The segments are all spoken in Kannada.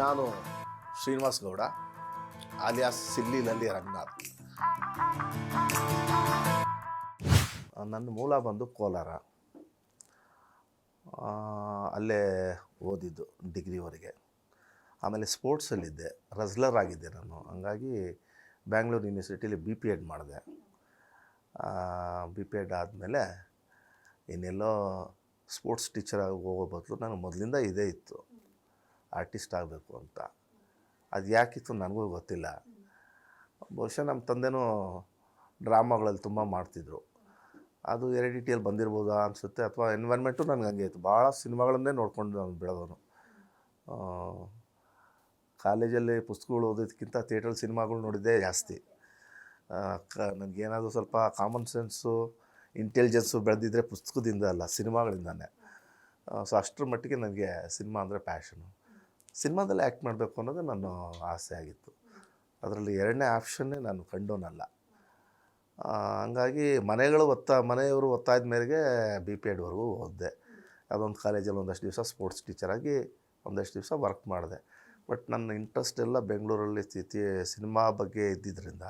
ನಾನು ಶ್ರೀನಿವಾಸ್ ಗೌಡ ಆಲಿಯಾಸ್ ಸಿಲ್ಲಿಲಲ್ಲಿ ರಂಗನಾಥ್. ನನ್ನ ಮೂಲ ಬಂದು ಕೋಲಾರ. ಅಲ್ಲೇ ಓದಿದ್ದು ಡಿಗ್ರಿವರೆಗೆ. ಆಮೇಲೆ ಸ್ಪೋರ್ಟ್ಸಲ್ಲಿದ್ದೆ ರಸ್ಲರ್ ಆಗಿದ್ದೆ ನಾನು. ಹಂಗಾಗಿ ಬ್ಯಾಂಗ್ಳೂರು ಯೂನಿವರ್ಸಿಟಿಲಿ ಬಿ ಪಿ ಎಡ್ ಮಾಡಿದೆ. ಬಿ ಪಿ ಎಡ್ ಆದಮೇಲೆ ಇನ್ನೆಲ್ಲೋ ಸ್ಪೋರ್ಟ್ಸ್ ಟೀಚರ್ ಆಗಿ ಹೋಗೋ ಬದಲು ನನಗೆ ಮೊದಲಿಂದ ಇದೇ ಇತ್ತು. ಆರ್ಟಿಸ್ಟ್ ಆಗಬೇಕು ಅಂತ. ಅದು ಯಾಕಿತ್ತು ನನಗೂ ಗೊತ್ತಿಲ್ಲ. ಬಹುಶಃ ನಮ್ಮ ತಂದೆನೂ ಡ್ರಾಮಾಗಳಲ್ಲಿ ತುಂಬ ಮಾಡ್ತಿದ್ರು. ಅದು ಎರಿಡಿಟಿಯಲ್ಲಿ ಬಂದಿರ್ಬೋದಾ ಅನಿಸುತ್ತೆ ಅಥವಾ ಎನ್ವೈರ್ಮೆಂಟು ನನಗೆ ಹಂಗೆ ಇತ್ತು. ಭಾಳ ಸಿನಿಮಾಗಳನ್ನೇ ನೋಡ್ಕೊಂಡು ನಾನು ಬೆಳೆದವನು. ಕಾಲೇಜಲ್ಲಿ ಪುಸ್ತಕಗಳು ಓದೋದಕ್ಕಿಂತ ಥಿಯೇಟ್ರಲ್ಲಿ ಸಿನಿಮಾಗಳು ನೋಡಿದ್ದೇ ಜಾಸ್ತಿ. ಕ, ನನಗೇನಾದರೂ ಸ್ವಲ್ಪ ಕಾಮನ್ ಸೆನ್ಸು ಇಂಟೆಲಿಜೆನ್ಸು ಬೆಳೆದಿದ್ದರೆ ಪುಸ್ತಕದಿಂದ ಅಲ್ಲ, ಸಿನಿಮಾಗಳಿಂದಾನೆ. ಸೊ ಅಷ್ಟರ ಮಟ್ಟಿಗೆ ನನಗೆ ಸಿನಿಮಾ ಅಂದರೆ ಪ್ಯಾಷನು ಸಿನಿಮಾದಲ್ಲಿ ಆ್ಯಕ್ಟ್ ಮಾಡಬೇಕು ಅನ್ನೋದು ನನ್ನ ಆಸೆ ಆಗಿತ್ತು. ಅದರಲ್ಲಿ ಎರಡನೇ ಆಪ್ಷನ್ನೇ ನಾನು ಕಂಡೋನಲ್ಲ. ಹಂಗಾಗಿ ಮನೆಗಳು ಒತ್ತ, ಮನೆಯವರು ಒತ್ತಾಯದ ಮೇರೆಗೆ ಬಿ ಪಿ ಎಡ್ವರೆಗೂ ಓದಿದೆ ಅದೊಂದು ಕಾಲೇಜಲ್ಲಿ ಒಂದಷ್ಟು ದಿವಸ ಸ್ಪೋರ್ಟ್ಸ್ ಟೀಚರಾಗಿ ಒಂದಷ್ಟು ದಿವಸ ವರ್ಕ್ ಮಾಡಿದೆ. ಬಟ್ ನನ್ನ ಇಂಟ್ರೆಸ್ಟ್ ಎಲ್ಲ ಬೆಂಗಳೂರಲ್ಲಿ ಸ್ಥಿತಿ ಸಿನಿಮಾ ಬಗ್ಗೆ ಇದ್ದಿದ್ದರಿಂದ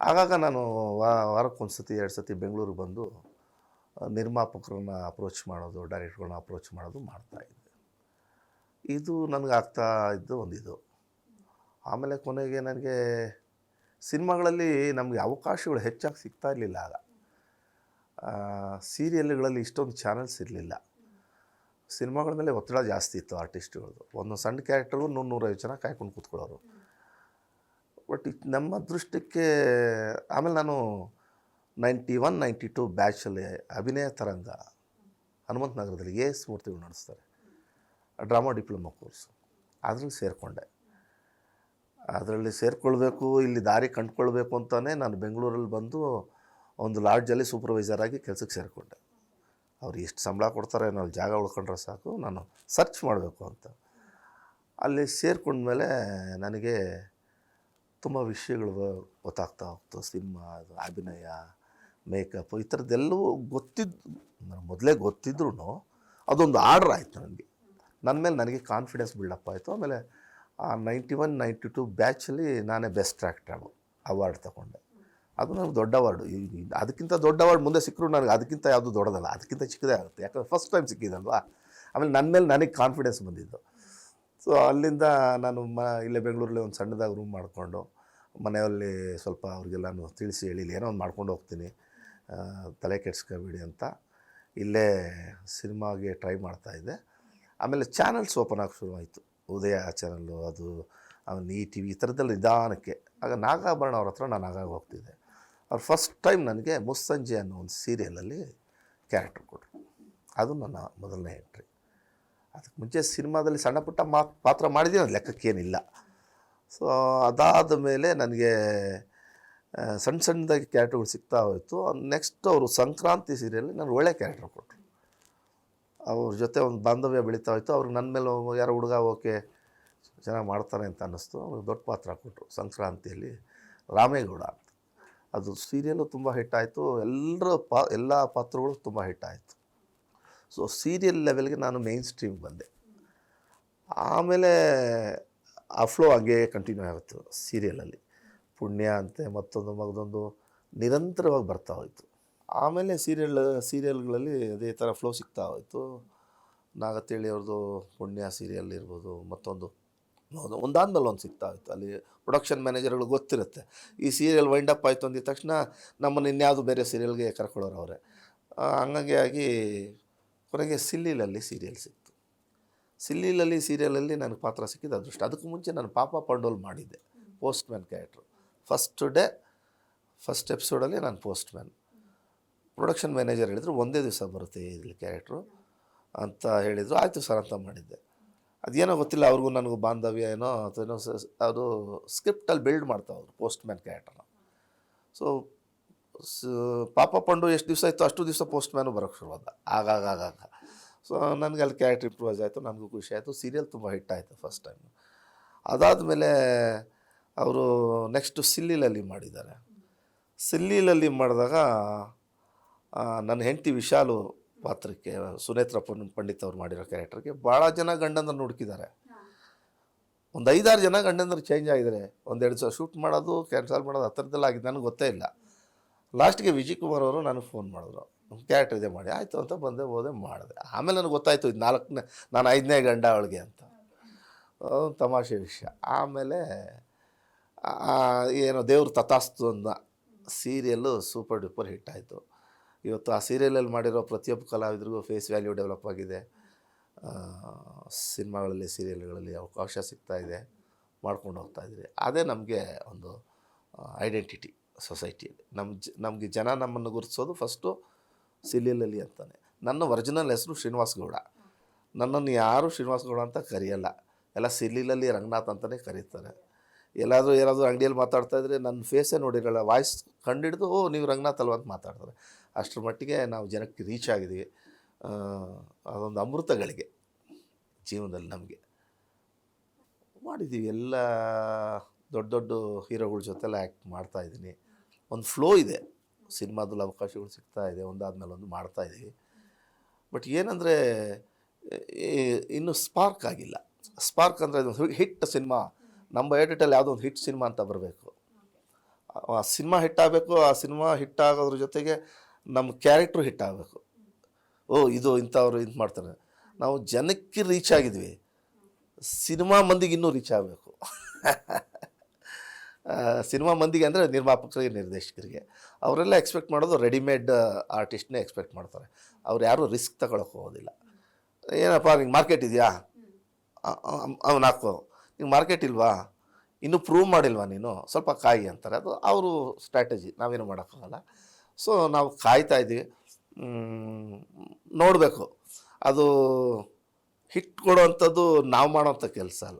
ಆಗಾಗ ನಾನು ವಾ ವಾರಕ್ಕೊಂದು ಸತಿ, ಎರಡು ಸತಿ ಬೆಂಗಳೂರಿಗೆ ಬಂದು ನಿರ್ಮಾಪಕರನ್ನ ಅಪ್ರೋಚ್ ಮಾಡೋದು ಡೈರೆಕ್ಟ್ಗಳನ್ನ ಅಪ್ರೋಚ್ ಮಾಡೋದು ಮಾಡ್ತಾಯಿದ್ದೆ ಇದು ನನಗೆ ಆಗ್ತಾ ಇದ್ದು ಒಂದಿದು. ಆಮೇಲೆ ಕೊನೆಗೆ ನನಗೆ ಸಿನಿಮಾಗಳಲ್ಲಿ ನಮಗೆ ಅವಕಾಶಗಳು ಹೆಚ್ಚಾಗಿ ಸಿಗ್ತಾ ಇರಲಿಲ್ಲ ಆಗ. ಸೀರಿಯಲ್ಗಳಲ್ಲಿ ಇಷ್ಟೊಂದು ಚಾನಲ್ಸ್ ಇರಲಿಲ್ಲ. ಸಿನಿಮಾಗಳ ಮೇಲೆ ಒತ್ತಡ ಜಾಸ್ತಿ ಇತ್ತು ಆರ್ಟಿಸ್ಟ್ಗಳದ್ದು ಒಂದು ಸಣ್ಣ ಕ್ಯಾರೆಕ್ಟರ್ಗಳು ನೂರು ನೂರೈವತ್ತು ಜನ ಕಾಯ್ಕೊಂಡು ಕೂತ್ಕೊಳ್ಳೋರು. ಬಟ್ ನಮ್ಮ ಅದೃಷ್ಟಕ್ಕೆ ಆಮೇಲೆ ನಾನು ನೈಂಟಿ ಒನ್, ನೈಂಟಿ ಟು ಬ್ಯಾಚಲ್ಲಿ ಅಭಿನಯ ತರಂಗ ಹನುಮಂತ ನಗರದಲ್ಲಿ ಎ ಎಸ್ ಮೂರ್ತಿಗಳು ನಡೆಸ್ತಾರೆ. Drama diploma course. ಅದರಲ್ಲಿ ಸೇರಿಕೊಂಡೆ. ಅದರಲ್ಲಿ ಸೇರಿಕೊಳ್ಬೇಕು, ಇಲ್ಲಿ ದಾರಿ ಕಂಡುಕೊಳ್ಬೇಕು ಅಂತಲೇ ನಾನು ಬೆಂಗಳೂರಲ್ಲಿ ಬಂದು ಒಂದು ಲಾಡ್ಜಲ್ಲಿ ಸೂಪರ್ವೈಸರ್ ಆಗಿ ಕೆಲಸಕ್ಕೆ ಸೇರಿಕೊಂಡೆ. ಅವ್ರು ಎಷ್ಟು ಸಂಬಳ ಕೊಡ್ತಾರೆ ನಾವು ಜಾಗ ಉಳ್ಕೊಂಡ್ರೆ ಸಾಕು, ನಾನು ಸರ್ಚ್ ಮಾಡಬೇಕು ಅಂತ. ಅಲ್ಲಿ ಸೇರಿಕೊಂಡ್ಮೇಲೆ ನನಗೆ ತುಂಬ ವಿಷಯಗಳು ಗೊತ್ತಾಗ್ತಾ ಹೋಗ್ತು. ಸಿನಿಮಾ ಅಭಿನಯ ಮೇಕಪ್ ಈ ಥರದ್ದೆಲ್ಲವೂ ಗೊತ್ತಿದ್ದು ಮೊದಲೇ ಗೊತ್ತಿದ್ರೂ ಅದೊಂದು ಆರ್ಡ್ರ್ ಆಯಿತು ನನಗೆ. ನನ್ನ ಮೇಲೆ ನನಗೆ ಕಾನ್ಫಿಡೆನ್ಸ್ ಬಿಲ್ಡಪ್ ಆಯಿತು. ಆಮೇಲೆ ಆ ನೈಂಟಿ ಒನ್ ನೈಂಟಿ ಟು ಬ್ಯಾಚಲ್ಲಿ ನಾನೇ ಬೆಸ್ಟ್ ಆ್ಯಕ್ಟರ್ ಅವಾರ್ಡ್ ತಗೊಂಡೆ. ಅದು ನನಗೆ ದೊಡ್ಡ ಅವಾರ್ಡು ಅದಕ್ಕಿಂತ ದೊಡ್ಡ ಅವಾರ್ಡ್ ಮುಂದೆ ಸಿಕ್ಕರು ನನಗೆ ಅದಕ್ಕಿಂತ ಯಾವುದು ದೊಡ್ಡದಲ್ಲ, ಅದಕ್ಕಿಂತ ಚಿಕ್ಕದೇ ಆಗುತ್ತೆ. ಯಾಕಂದ್ರೆ ಫಸ್ಟ್ ಟೈಮ್ ಸಿಕ್ಕಿದಲ್ವಾ? ಆಮೇಲೆ ನನ್ನ ಮೇಲೆ ನನಗೆ ಕಾನ್ಫಿಡೆನ್ಸ್ ಬಂದಿದ್ದು. ಸೊ ಅಲ್ಲಿಂದ ನಾನು ಮ, ಇಲ್ಲೇ ಬೆಂಗಳೂರಲ್ಲಿ ಒಂದು ಸಣ್ಣದಾಗಿ ರೂಮ್ ಮಾಡಿಕೊಂಡು, ಮನೆಯಲ್ಲಿ ಸ್ವಲ್ಪ ಅವ್ರಿಗೆಲ್ಲನೂ ತಿಳಿಸಿ ಹೇಳಿ, ಇಲ್ಲಿ ಏನೋ ಒಂದು ಮಾಡ್ಕೊಂಡು ಹೋಗ್ತೀನಿ ತಲೆ ಕೆಡ್ಸ್ಕೊಬೇಡಿ ಅಂತ ಇಲ್ಲೇ ಸಿನಿಮಾಗೆ ಟ್ರೈ ಮಾಡ್ತಾಯಿದ್ದೆ ಆಮೇಲೆ ಚಾನಲ್ಸ್ ಓಪನ್ ಆಗಿ ಶುರುವಾಯಿತು. ಉದಯ ಚಾನಲ್ಲು, ಅದು, ಆಮೇಲೆ ಈ ಟಿ ವಿ ಈ ಥರದ್ದೆಲ್ಲ ನಿಧಾನಕ್ಕೆ. ಆಗ ನಾಗಾಭರಣ ಅವ್ರ ಹತ್ರ ನಾನು ಆಗಾಗ ಹೋಗ್ತಿದ್ದೆ. ಅವ್ರು ಫಸ್ಟ್ ಟೈಮ್ ನನಗೆ ಮುಸ್ಸಂಜೆ ಅನ್ನೋ ಒಂದು ಸೀರಿಯಲಲ್ಲಿ ಕ್ಯಾರೆಕ್ಟರ್ ಕೊಟ್ಟರು ಅದು ನನ್ನ ಮೊದಲನೇ ಎಂಟ್ರಿ ಅದಕ್ಕೆ ಮುಂಚೆ ಸಿನಿಮಾದಲ್ಲಿ ಸಣ್ಣ ಪುಟ್ಟ ಮಾ, ಪಾತ್ರ ಮಾಡಿದ್ದೀನಿ ಅದು ಲೆಕ್ಕಕ್ಕೇನಿಲ್ಲ. ಸೊ ಅದಾದ ಮೇಲೆ ನನಗೆ ಸಣ್ಣ ಸಣ್ಣದಾಗಿ ಕ್ಯಾರೆಕ್ಟರ್ಗಳು ಸಿಗ್ತಾ ಹೋಯಿತು. ನೆಕ್ಸ್ಟ್ ಅವರು ಸಂಕ್ರಾಂತಿ ಸೀರಿಯಲ್ಲಿ ನನಗೆ ಒಳ್ಳೆ ಕ್ಯಾರೆಕ್ಟರ್ ಕೊಟ್ಟರು ಅವ್ರ ಜೊತೆ ಒಂದು ಬಾಂಧವ್ಯ ಬೆಳೀತಾ ಹೋಯ್ತು ಅವ್ರಿಗೆ ನನ್ನ ಮೇಲೆ ಯಾರೋ ಹುಡುಗ ಓಕೆ ಚೆನ್ನಾಗಿ ಮಾಡ್ತಾರೆ ಅಂತ ಅನ್ನಿಸ್ತು. ಅವ್ರಿಗೆ ದೊಡ್ಡ ಪಾತ್ರ ಕೊಟ್ಟರು ಸಂಕ್ರಾಂತಿಯಲ್ಲಿ. ರಾಮೇಗೌಡ ಅಂತ. ಅದು ಸೀರಿಯಲ್ಲು ತುಂಬ ಹಿಟ್ ಆಯಿತು. ಎಲ್ಲರ ಪಾ, ಎಲ್ಲ ಪಾತ್ರಗಳು ತುಂಬ ಹಿಟ್ ಆಯಿತು. ಸೊ ಸೀರಿಯಲ್ ಲೆವೆಲ್ಗೆ ನಾನು ಮೇಯ್ನ್ ಸ್ಟ್ರೀಮ್ ಬಂದೆ. ಆಮೇಲೆ, ಆ ಫ್ಲೋ ಹಾಗೆ ಕಂಟಿನ್ಯೂ ಆಗುತ್ತೆ ಸೀರಿಯಲಲ್ಲಿ ಪುಣ್ಯ ಅಂತೆ, ಮತ್ತೊಂದು ಮಗದೊಂದು ನಿರಂತರವಾಗಿ ಬರ್ತಾ ಹೋಯಿತು. ಆಮೇಲೆ ಸೀರಿಯಲ್, ಸೀರಿಯಲ್ಗಳಲ್ಲಿ ಅದೇ ಥರ ಫ್ಲೋ ಸಿಗ್ತಾ ಹೋಯಿತು. ನಾಗತೇಳಿ ಅವ್ರದ್ದು ಪುಣ್ಯ ಸೀರಿಯಲ್ ಇರ್ಬೋದು, ಮತ್ತೊಂದು ಒಂದಾದ್ಮೇಲೆ ಒಂದು ಸಿಗ್ತಾ ಹೋಯ್ತು. ಅಲ್ಲಿ ಪ್ರೊಡಕ್ಷನ್ ಮ್ಯಾನೇಜರ್ಗಳು ಗೊತ್ತಿರುತ್ತೆ. ಈ ಸೀರಿಯಲ್ ವೈಂಡ್ ಅಪ್ ಆಯಿತು ಅಂದಿದ ತಕ್ಷಣ ನಮ್ಮನ್ನು ಇನ್ಯಾವುದು ಬೇರೆ ಸೀರಿಯಲ್ಗೆ ಕರ್ಕೊಳ್ಳೋರು ಅವರೇ. ಹಂಗಾಗಿ ಆಗಿ ಕೊನೆಗೆ ಸಿಲ್ಲಿಲಲ್ಲಿ ಸೀರಿಯಲ್ ಸಿಕ್ತು. ಸಿಲ್ಲಿಲಲ್ಲಿ, ಸೀರಿಯಲಲ್ಲಿ ನನಗೆ ಪಾತ್ರ ಸಿಕ್ಕಿದ್ದು ಅದೃಷ್ಟ. ಅದಕ್ಕೂ ಮುಂಚೆ ನಾನು ಪಾಪ ಪಂಡೋಲ್ ಮಾಡಿದ್ದೆ postman character first day first ಎಪಿಸೋಡಲ್ಲಿ ನಾನು ಪೋಸ್ಟ್ ಮ್ಯಾನ್ ಪ್ರೊಡಕ್ಷನ್ ಮ್ಯಾನೇಜರ್ ಹೇಳಿದರು, ಒಂದೇ ದಿವಸ ಬರುತ್ತೆ ಇಲ್ಲಿ ಕ್ಯಾರೆಕ್ಟ್ರು ಅಂತ ಹೇಳಿದರು. ಆಯಿತು ಸರ್, ಅಂತ ಮಾಡಿದ್ದೆ. ಅದೇನೋ ಗೊತ್ತಿಲ್ಲ, ಅವ್ರಿಗೂ ನನಗೂ ಬಾಂಧವ್ಯ ಏನೋ, ಅಥವಾ ಏನೋ ಅದು ಸ್ಕ್ರಿಪ್ಟಲ್ಲಿ ಬಿಲ್ಡ್ ಮಾಡ್ತಾವೆ ಅವರು ಪೋಸ್ಟ್ ಮ್ಯಾನ್ ಕ್ಯಾರೆಕ್ಟರ್ನ ಸೊ, ಪಾಪ ಪಂಡು ಎಷ್ಟು ದಿವಸ ಇತ್ತು ಅಷ್ಟು ದಿವಸ ಪೋಸ್ಟ್ ಮ್ಯಾನು ಬರೋಕ್ಕೆ ಶುರುವಾದ ಆಗಾಗ ಆಗಾಗ ಸೊ ನನಗೆ ಅಲ್ಲಿ ಕ್ಯಾರೆಕ್ಟರ್ ಇಂಪ್ರೂವೈಸ್ ಆಯಿತು, ನನಗೂ ಖುಷಿ ಆಯಿತು. ಸೀರಿಯಲ್ ತುಂಬ ಹಿಟ್ ಆಯಿತು ಫಸ್ಟ್ ಟೈಮ್ ಅದಾದಮೇಲೆ ಅವರು ನೆಕ್ಸ್ಟು ಸಿಲ್ಲಿಲಲ್ಲಿ ಮಾಡಿದ್ದಾರೆ. ಸಿಲ್ಲಿಲಲ್ಲಿ ಮಾಡಿದಾಗ ನನ್ನ ಹೆಂಡತಿ ವಿಶಾಲು ಪಾತ್ರಕ್ಕೆ, ಸುನೇತ್ರ ಪಂಡಿತ್ ಅವ್ರು ಮಾಡಿರೋ ಕ್ಯಾರೆಕ್ಟರ್ಗೆ ಭಾಳ ಜನ ಗಂಡಂದ್ರನ್ನ ಹುಡುಕಿದ್ದಾರೆ. ಒಂದು ಐದಾರು ಜನ ಗಂಡಂದ್ರೆ ಚೇಂಜ್ ಆಗಿದ್ದಾರೆ ಒಂದೆರಡು ಸಾವಿರ ಶೂಟ್ ಮಾಡೋದು ಕ್ಯಾನ್ಸಲ್ ಮಾಡೋದು ಆ ಥರದ್ದೆಲ್ಲ ಆಗಿದೆ, ನನಗೆ ಗೊತ್ತೇ ಇಲ್ಲ. ಲಾಸ್ಟ್ಗೆ ವಿಜಯ್ ಕುಮಾರ್ ಅವರು ನನಗೆ ಫೋನ್ ಮಾಡಿದ್ರು. ಕ್ಯಾರೆಕ್ಟರ್ ಇದೆ ಮಾಡಿ, ಆಯಿತು ಅಂತ ಬಂದೆ, ಹೋದೆ, ಮಾಡಿದೆ. ಆಮೇಲೆ ನನಗೆ ಗೊತ್ತಾಯಿತು, ಇದು ನಾಲ್ಕನೇ, ನಾನು ಐದನೇ ಗಂಡ ಅವಳಿಗೆ ಅಂತ. ತಮಾಷೆ ವಿಷಯ. ಆಮೇಲೆ ಏನೋ ದೇವ್ರ ತಥಾಸ್ತು ಅನ್ನೋ ಸೀರಿಯಲ್ಲು ಸೂಪರ್ ಡೂಪರ್ ಹಿಟ್ ಆಯಿತು. ಇವತ್ತು ಆ ಸೀರಿಯಲಲ್ಲಿ ಮಾಡಿರೋ ಪ್ರತಿಯೊಬ್ಬ ಕಲಾವಿದರಿಗೂ ಫೇಸ್ ವ್ಯಾಲ್ಯೂ ಡೆವಲಪ್ ಆಗಿದೆ. ಸಿನಿಮಾಗಳಲ್ಲಿ, ಸೀರಿಯಲ್ಗಳಲ್ಲಿ ಅವಕಾಶ ಸಿಗ್ತಾ ಇದೆ. ಮಾಡ್ಕೊಂಡು ಹೋಗ್ತಾ ಇದ್ದೀರಿ. ಅದೇ ನಮಗೆ ಒಂದು ಐಡೆಂಟಿಟಿ ಸೊಸೈಟಿಯಲ್ಲಿ ನಮ್ಮ ಜ, ನಮಗೆ ಜನ ನಮ್ಮನ್ನು ಗುರುತಿಸೋದು ಫಸ್ಟು ಸೀರಿಯಲಲ್ಲಿ ಅಂತಾನೆ. ನನ್ನ ಒರಿಜಿನಲ್ ಹೆಸರು ಶ್ರೀನಿವಾಸ್ ಗೌಡ. ನನ್ನನ್ನು ಯಾರೂ ಶ್ರೀನಿವಾಸ್ ಗೌಡ ಅಂತ ಕರೆಯಲ್ಲ. ಎಲ್ಲ ಸಿಲ್ಲಿಲಲ್ಲಿ ರಂಗನಾಥ್ ಅಂತಲೇ ಕರೀತಾರೆ. ಎಲ್ಲಾದರೂ ಏನಾದರೂ ಅಂಗಡಿಯಲ್ಲಿ ಮಾತಾಡ್ತಾ ಇದ್ರೆ ನನ್ನ ಫೇಸೇ ನೋಡಿರಲ್ಲ ವಾಯ್ಸ್ ಕಂಡಿಡಿದು, ಓ, ನೀವು ರಂಗನಾಥ್ ಅಲ್ವಾ? ಅಂತ ಮಾತಾಡ್ತಾರೆ. ಅಷ್ಟರ ಮಟ್ಟಿಗೆ ನಾವು ಜನಕ್ಕೆ ರೀಚ್ ಆಗಿದ್ದೀವಿ. ಅದೊಂದು ಅಮೃತಗಳಿಗೆ ಜೀವನದಲ್ಲಿ ನಮಗೆ. ಮಾಡಿದ್ದೀವಿ ಎಲ್ಲ, ದೊಡ್ಡ ದೊಡ್ಡ ಹೀರೋಗಳ ಜೊತೆಲ್ಲ ಆ್ಯಕ್ಟ್ ಮಾಡ್ತಾ ಇದ್ದೀನಿ. ಒಂದು ಫ್ಲೋ ಇದೆ. ಸಿನಿಮಾದಲ್ಲಿ ಅವಕಾಶಗಳು ಸಿಗ್ತಾ ಇದೆ, ಒಂದಾದ್ಮೇಲೆ ಒಂದು ಮಾಡ್ತಾ ಇದ್ದೀವಿ. ಬಟ್ ಏನಂದರೆ ಇನ್ನೂ ಸ್ಪಾರ್ಕ್ ಆಗಿಲ್ಲ. ಸ್ಪಾರ್ಕ್ ಅಂದರೆ ಅದು ಹಿಟ್ ಸಿನಿಮಾ. ನಮ್ಮ ಬಯೋಡೇಟಲ್ಲಿ ಯಾವುದೋ ಒಂದು ಹಿಟ್ ಸಿನಿಮಾ ಅಂತ ಬರಬೇಕು. ಆ ಸಿನಿಮಾ ಹಿಟ್ ಆಗಬೇಕು, ಆ ಸಿನಿಮಾ ಹಿಟ್ ಆಗೋದ್ರ ಜೊತೆಗೆ ನಮ್ಮ ಕ್ಯಾರೆಕ್ಟ್ರು ಹಿಟ್ ಆಗಬೇಕು. ಓ, ಇದು ಇಂಥವ್ರು ಇದು ಮಾಡ್ತಾರೆ. ನಾವು ಜನಕ್ಕೆ ರೀಚ್ ಆಗಿದ್ವಿ. ಸಿನಿಮಾ ಮಂದಿಗೆ ಇನ್ನೂ ರೀಚ್ ಆಗಬೇಕು. ಸಿನಿಮಾ ಮಂದಿಗೆ ಅಂದರೆ ನಿರ್ಮಾಪಕರಿಗೆ ನಿರ್ದೇಶಕರಿಗೆ. ಅವರೆಲ್ಲ ಎಕ್ಸ್ಪೆಕ್ಟ್ ಮಾಡೋದು ರೆಡಿಮೇಡ್ ಆರ್ಟಿಸ್ಟ್ನೇ ಎಕ್ಸ್ಪೆಕ್ಟ್ ಮಾಡ್ತಾರೆ. ಅವ್ರು ಯಾರೂ ರಿಸ್ಕ್ ತಗೊಳಕ್ಕೆ ಹೋಗೋದಿಲ್ಲ. ಏನಪ್ಪ, ನಿಂಗೆ ಮಾರ್ಕೆಟ್ ಇದೆಯಾ? ಅವ್ನು ಹಾಕೋ ನಿಂಗೆ ಮಾರ್ಕೆಟ್ ಇಲ್ವಾ? ಇನ್ನೂ ಪ್ರೂವ್ ಮಾಡಿಲ್ವಾ ನೀನು? ಸ್ವಲ್ಪ ಕಾಯಿ ಅಂತಾರೆ. ಅದು ಅವರು ಸ್ಟ್ರಾಟಜಿ ನಾವೇನು ಮಾಡೋಕ್ಕಾಗಲ್ಲ. ಸೊ ನಾವು ಕಾಯ್ತಾ ಇದ್ದೀವಿ. ನೋಡಬೇಕು. ಅದು ಹಿಟ್ ಕೊಡೋವಂಥದ್ದು ನಾವು ಮಾಡೋವಂಥ ಕೆಲಸ ಅಲ್ಲ.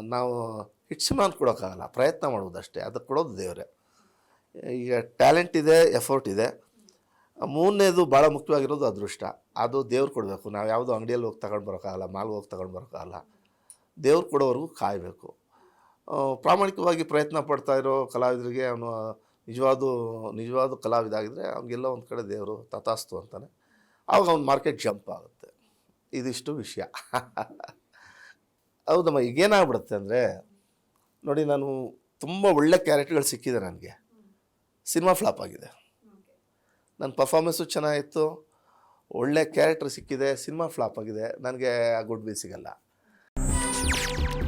ನಾವು ಹಿಟ್ ಸಿನಿಮಾ ಅಂತ ಕೊಡೋಕ್ಕಾಗಲ್ಲ. ಪ್ರಯತ್ನ ಮಾಡೋದಷ್ಟೇ ಅದಕ್ಕೆ ಕೊಡೋದು ದೇವರೇ. ಈಗ ಟ್ಯಾಲೆಂಟ್ ಇದೆ ಎಫರ್ಟ್ ಇದೆ. ಮೂರನೇದು ಭಾಳ ಮುಖ್ಯವಾಗಿರೋದು ಅದೃಷ್ಟ. ಅದು ದೇವ್ರು ಕೊಡಬೇಕು. ನಾವು ಯಾವುದೋ ಅಂಗಡಿಯಲ್ಲಿ ಹೋಗಿ ತಗೊಂಡು ಬರೋಕ್ಕಾಗಲ್ಲ, ಮಾಲ್ಗೆ ಹೋಗಿ ತಗೊಂಡು ಬರೋಕ್ಕಾಗಲ್ಲ. ದೇವ್ರು ಕೊಡೋವರೆಗೂ ಕಾಯಬೇಕು. ಪ್ರಾಮಾಣಿಕವಾಗಿ ಪ್ರಯತ್ನ ಪಡ್ತಾ ಇರೋ ಕಲಾವಿದರಿಗೆ ಅವನು ನಿಜವಾದ ನಿಜವಾದ ಕಲಾವಿದ ಆಗಿದ್ರೆ ಅವ್ನಿಗೆಲ್ಲ ಒಂದು ಕಡೆ ದೇವರು ತಥಾಸ್ತು ಅಂತಾನೆ. ಆವಾಗ ಅವ್ನ ಮಾರ್ಕೆಟ್ ಜಂಪ್ ಆಗುತ್ತೆ. ಇದಿಷ್ಟು ವಿಷಯ. ಹೌದಮ್ಮ, ಈಗೇನಾಗ್ಬಿಡುತ್ತೆ ಅಂದರೆ, ನೋಡಿ ನಾನು ತುಂಬ ಒಳ್ಳೆ ಕ್ಯಾರೆಕ್ಟರ್ಗಳು ಸಿಕ್ಕಿದೆ ನನಗೆ. ಸಿನಿಮಾ ಫ್ಲಾಪ್ ಆಗಿದೆ. ನನ್ನ ಪರ್ಫಾರ್ಮೆನ್ಸು ಚೆನ್ನಾಗಿತ್ತು. ಒಳ್ಳೆ ಕ್ಯಾರೆಕ್ಟ್ರ್ ಸಿಕ್ಕಿದೆ, ಸಿನಿಮಾ ಫ್ಲಾಪ್ ಆಗಿದೆ. ನನಗೆ ಆ ಗುಡ್ ಬಿ ಸಿಗಲ್ಲ.